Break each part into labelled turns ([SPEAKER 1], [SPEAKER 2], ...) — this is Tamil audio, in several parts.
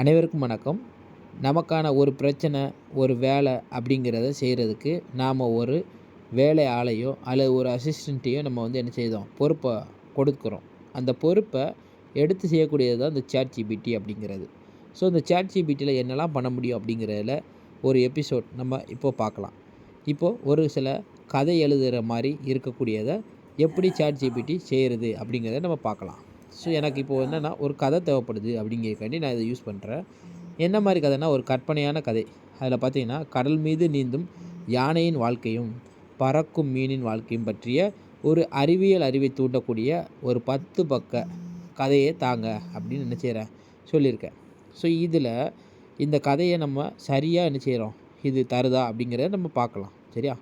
[SPEAKER 1] அனைவருக்கும் வணக்கம். நமக்கான ஒரு பிரச்சனை ஒரு வேலை அப்படிங்கிறத செய்கிறதுக்கு நாம் ஒரு வேலை ஆளையோ அல்லது ஒரு அசிஸ்டண்ட்டையோ நம்ம வந்து என்ன செய்தோம்? பொறுப்பை கொடுக்குறோம். அந்த பொறுப்பை எடுத்து செய்யக்கூடியது தான் இந்த சேட் ஜிபிடி அப்படிங்கிறது. ஸோ இந்த சேட் ஜிபிடியில் என்னெல்லாம் பண்ண முடியும் அப்படிங்கிறதுல ஒரு எபிசோட் நம்ம இப்போது பார்க்கலாம். இப்போது ஒரு சில கதை எழுதுகிற மாதிரி இருக்கக்கூடியதை எப்படி சேட் ஜிபிடி செய்கிறது அப்படிங்கிறத நம்ம பார்க்கலாம். ஸோ எனக்கு இப்போது என்னென்னா ஒரு கதை தேவைப்படுது அப்படிங்கிறக்காண்டி நான் இதை யூஸ் பண்ணுறேன் என்ன மாதிரி கதைனா ஒரு கற்பனையான கதை. அதில் பார்த்தீங்கன்னா கடல் மீது நீந்தும் யானையின் வாழ்க்கையும் பறக்கும் மீனின் வாழ்க்கையும் பற்றிய ஒரு அறிவியல் அறிவை தூண்டக்கூடிய ஒரு பத்து பக்க கதையை தாங்க அப்படின்னு என்ன செய்கிறேன் சொல்லியிருக்கேன். ஸோ இதில் இந்த கதையை நம்ம சரியாக என்ன செய்கிறோம் இது தருதா அப்படிங்கிறத நம்ம பார்க்கலாம். சரியா?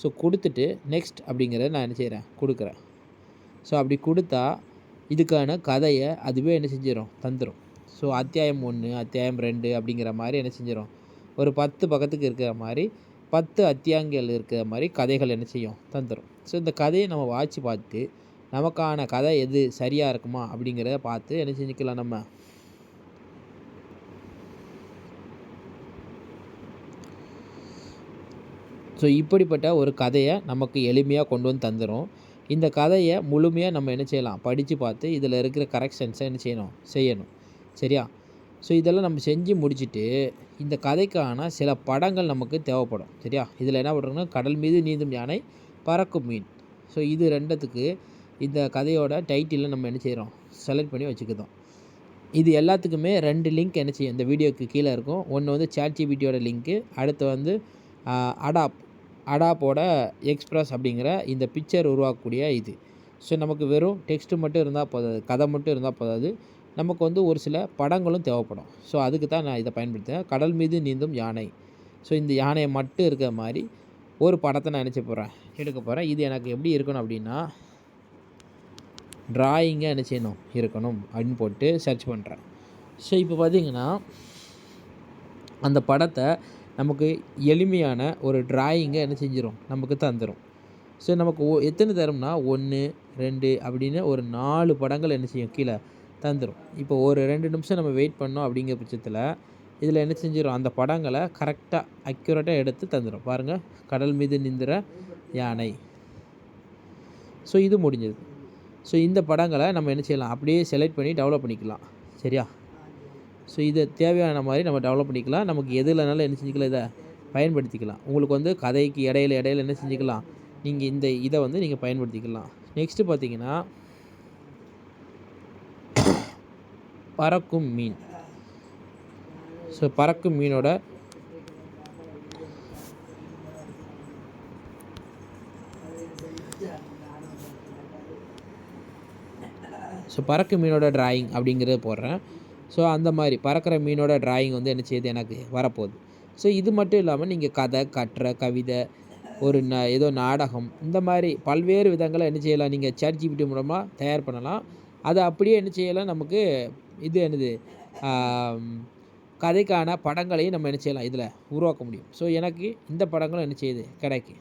[SPEAKER 1] ஸோ கொடுத்துட்டு நெக்ஸ்ட் அப்படிங்கிறத நான் என்ன செய்கிறேன் கொடுக்குறேன். ஸோ அப்படி கொடுத்தா இதுக்கான கதையை அதுவே என்ன செஞ்சிடும் தந்துடும் ஸோ அத்தியாயம் ஒன்று அத்தியாயம் ரெண்டு அப்படிங்கிற மாதிரி என்ன செஞ்சிடும் ஒரு பத்து பக்கத்துக்கு இருக்கிற மாதிரி பத்து அத்தியாயங்கள் இருக்கிற மாதிரி கதைகள் என்ன செய்யும்? தந்துடும் ஸோ இந்த கதையை நம்ம வாட்சி பார்த்து நமக்கான கதை எது சரியாக இருக்குமா அப்படிங்கிறத பார்த்து என்ன செஞ்சுக்கலாம் நம்ம? ஸோ இப்படிப்பட்ட ஒரு கதையை நமக்கு எளிமையாக கொண்டு வந்து தந்துடும் இந்த கதையை முழுமையாக நம்ம என்ன செய்யலாம்? படித்து பார்த்து இதில் இருக்கிற கரெக்ஷன்ஸை என்ன செய்யணும்? செய்யணும். சரியா? ஸோ இதெல்லாம் நம்ம செஞ்சு முடிச்சுட்டு இந்த கதைக்கான சில படங்கள் நமக்கு தேவைப்படும். சரியா? இதில் என்ன பண்ணுறோம்னா கடல் மீது நீந்தும் யானை பறக்கும் மீன். ஸோ இது ரெண்டத்துக்கு இந்த கதையோட டைட்டிலில் நம்ம என்ன செய்கிறோம் செலக்ட் பண்ணி வச்சுக்கிறோம் இது எல்லாத்துக்குமே ரெண்டு லிங்க் என்ன செய்யும்? இந்த வீடியோக்கு கீழே இருக்கும். ஒன்று வந்து சேட் ஜிபிடியோட லிங்க்கு அடுத்து வந்து அடாப் அடாப்போட எக்ஸ்ப்ரெஸ் அப்படிங்கிற இந்த பிக்சர் உருவாக்கக்கூடிய இது. ஸோ நமக்கு வெறும் டெக்ஸ்ட்டு மட்டும் இருந்தால் போதாது கதை மட்டும் இருந்தால் போதாது. நமக்கு வந்து ஒரு சில படங்களும் தேவைப்படும். ஸோ அதுக்கு தான் நான் இதை பயன்படுத்துவேன் கடல் மீது நீந்தும் யானை. ஸோ இந்த யானையை மட்டும் இருக்கிற மாதிரி ஒரு படத்தை நான் நினச்சி போகிறேன் எடுக்க போகிறேன் இது எனக்கு எப்படி இருக்கணும் அப்படின்னா ட்ராயிங்காக என்ன செய்யணும் இருக்கணும் அப்படின்னு போட்டு சர்ச் பண்ணுறேன் ஸோ இப்போ பார்த்திங்கன்னா அந்த படத்தை நமக்கு எளிமையான ஒரு ட்ராயிங்கை என்ன செஞ்சிடும் நமக்கு தந்துடும் ஸோ நமக்கு ஒ எத்தனை தரும்னா ஒன்று ரெண்டு அப்படின்னு ஒரு நாலு படங்கள் என்ன செய்யும்? கீழே தந்துடும் இப்போ ஒரு ரெண்டு நிமிஷம் நம்ம வெயிட் பண்ணோம் அப்படிங்கிற பட்சத்தில் இதில் என்ன செஞ்சிடும் அந்த படங்களை கரெக்டாக அக்யூரேட்டாக எடுத்து தந்துடும் பாருங்கள் கடல் மீது நிந்திர யானை. ஸோ இது முடிஞ்சது. ஸோ இந்த படங்களை நம்ம என்ன செய்யலாம்? அப்படியே செலக்ட் பண்ணி டெவலப் பண்ணிக்கலாம். சரியா? ஸோ இதை தேவையான மாதிரி நம்ம டெவலப் பண்ணிக்கலாம். நமக்கு எதுலனாலும் என்ன செஞ்சுக்கலாம் இதை பயன்படுத்திக்கலாம். உங்களுக்கு வந்து கதைக்கு இடையில இடையில என்ன செஞ்சுக்கலாம் நீங்கள் இந்த இதை வந்து நீங்கள் பயன்படுத்திக்கலாம். நெக்ஸ்ட்டு பார்த்தீங்கன்னா பறக்கும் மீன். ஸோ பறக்கும் மீனோட ஸோ பறக்கும் மீனோட ட்ராயிங் அப்படிங்கிறத போடுறேன். ஸோ அந்த மாதிரி பறக்கிற மீனோட டிராயிங் வந்து என்ன செய்யுது? எனக்கு வரப்போகுது. ஸோ இது மட்டும் இல்லாமல் நீங்கள் கதை கட்டுரை கவிதை ஒரு ந ஏதோ நாடகம் இந்த மாதிரி பல்வேறு விதங்களை என்ன செய்யலாம்? நீங்கள் சேட் ஜிபிடி மூலமாக தயார் பண்ணலாம். அதை அப்படியே என்ன செய்யலாம்? நமக்கு இது என்னது? கதைக்கான படங்களையும் நம்ம என்ன செய்யலாம்? இதில் உருவாக்க முடியும். ஸோ எனக்கு இந்த படங்களும் என்ன செய்யுது? கிடைக்கு.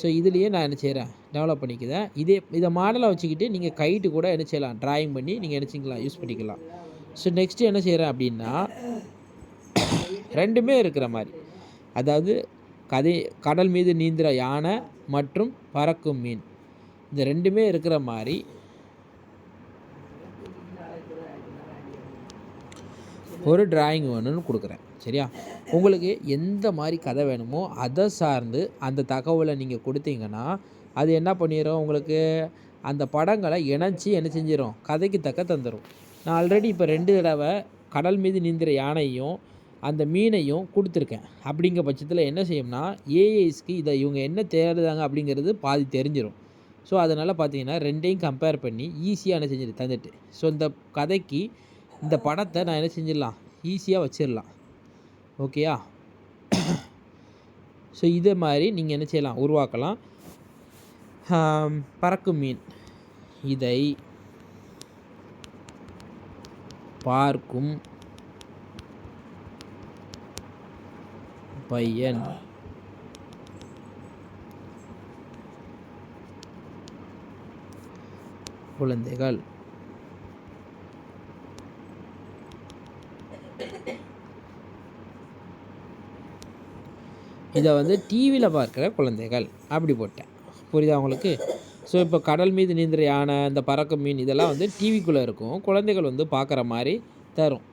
[SPEAKER 1] ஸோ இதுலேயே நான் என்ன செய்கிறேன்? டெவலப் பண்ணிக்கிறேன். இதே இதை மாடலை வச்சுக்கிட்டு நீங்கள் கைட்டு கூட என்ன செய்யலாம்? ட்ராயிங் பண்ணி நீங்கள் என்ன செய்யலாம்? யூஸ் பண்ணிக்கலாம். ஸோ நெக்ஸ்ட்டு என்ன செய்கிறேன் அப்படின்னா ரெண்டுமே இருக்கிற மாதிரி. அதாவது கதை கடல் மீது நீந்துகிற யானை மற்றும் பறக்கும் மீன். இந்த ரெண்டுமே இருக்கிற மாதிரி ஒரு டிராயிங் வேணும்னு கொடுக்குறேன். சரியா? உங்களுக்கு எந்த மாதிரி கதை வேணுமோ அதை சார்ந்து அந்த தகவலை நீங்கள் கொடுத்தீங்கன்னா அது என்ன பண்ணிடும் உங்களுக்கு அந்த படங்களை இணைச்சி என்ன செஞ்சிடும் கதைக்கு தக்க தந்துடும் நான் ஆல்ரெடி இப்போ ரெண்டு தடவை கடல் மீது நீந்துகிற யானையும் அந்த மீனையும் கொடுத்துருக்கேன். அப்படிங்கிற பட்சத்தில் என்ன செய்யும்னா ஏஐஸ்க்கு இதை இவங்க என்ன தேடுதாங்க அப்படிங்கிறது பாதி தெரிஞ்சிடும் ஸோ அதனால் பார்த்தீங்கன்னா ரெண்டையும் கம்பேர் பண்ணி ஈஸியாக என்ன தந்துட்டு. ஸோ இந்த கதைக்கு இந்த படத்தை நான் என்ன செஞ்சிடலாம்? ஈஸியாக வச்சிடலாம். ஓகேயா ஸோ இதே மாதிரி நீங்கள் என்ன செய்யலாம்? உருவாக்கலாம். பறக்கும் மீன். இதை பார்க்கும் பையன். குழந்தைகள். இதை வந்து டிவியில் பார்க்குற குழந்தைகள். அப்படி போட்டேன். புரியுதா உங்களுக்கு? ஸோ இப்போ கடல் மீது நீந்துற யானை இந்த பறக்கும் மீன் இதெல்லாம் வந்து டிவிக்குள்ளே இருக்கும். குழந்தைகள் வந்து பார்க்குற மாதிரி தரும்.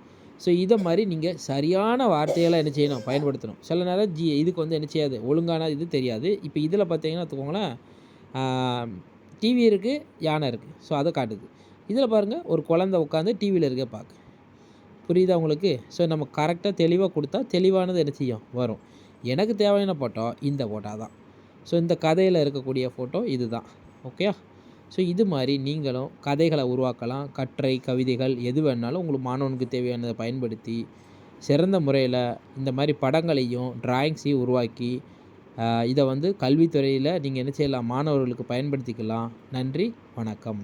[SPEAKER 1] ஸோ இதை மாதிரி நீங்கள் சரியான வார்த்தையெல்லாம் என்ன செய்யணும்? பயன்படுத்தணும். சில நேரம் ஜி இதுக்கு வந்து என்ன செய்யாது? ஒழுங்கான இது தெரியாது. இப்போ இதில் பார்த்தீங்கன்னா வச்சுக்கோங்களேன் டிவி இருக்குது யானை இருக்குது ஸோ அதை காட்டுது. இதில் பாருங்கள் ஒரு குழந்த உட்காந்து டிவியில் இருக்க பார்க்க புரியுதா உங்களுக்கு? ஸோ நம்ம கரெக்டாக தெளிவாக கொடுத்தா தெளிவானது என்ன செய்யும்? வரும். எனக்கு தேவையான ஃபோட்டோ இந்த ஃபோட்டோ தான். ஸோ இந்த கதையில் இருக்கக்கூடிய ஃபோட்டோ இது தான் ஓகே ஸோ இது மாதிரி நீங்களும் கதைகளை உருவாக்கலாம். கட்டுரை கவிதைகள் எது வேணாலும் உங்களுக்கு மாணவனுக்கு தேவையானதை பயன்படுத்தி சிறந்த முறையில் இந்த மாதிரி படங்களையும் ட்ராயிங்ஸையும் உருவாக்கி இதை வந்து கல்வித்துறையில் நீங்கள் என்ன செய்யலாம்? மாணவர்களுக்கு பயன்படுத்திக்கலாம். நன்றி வணக்கம்.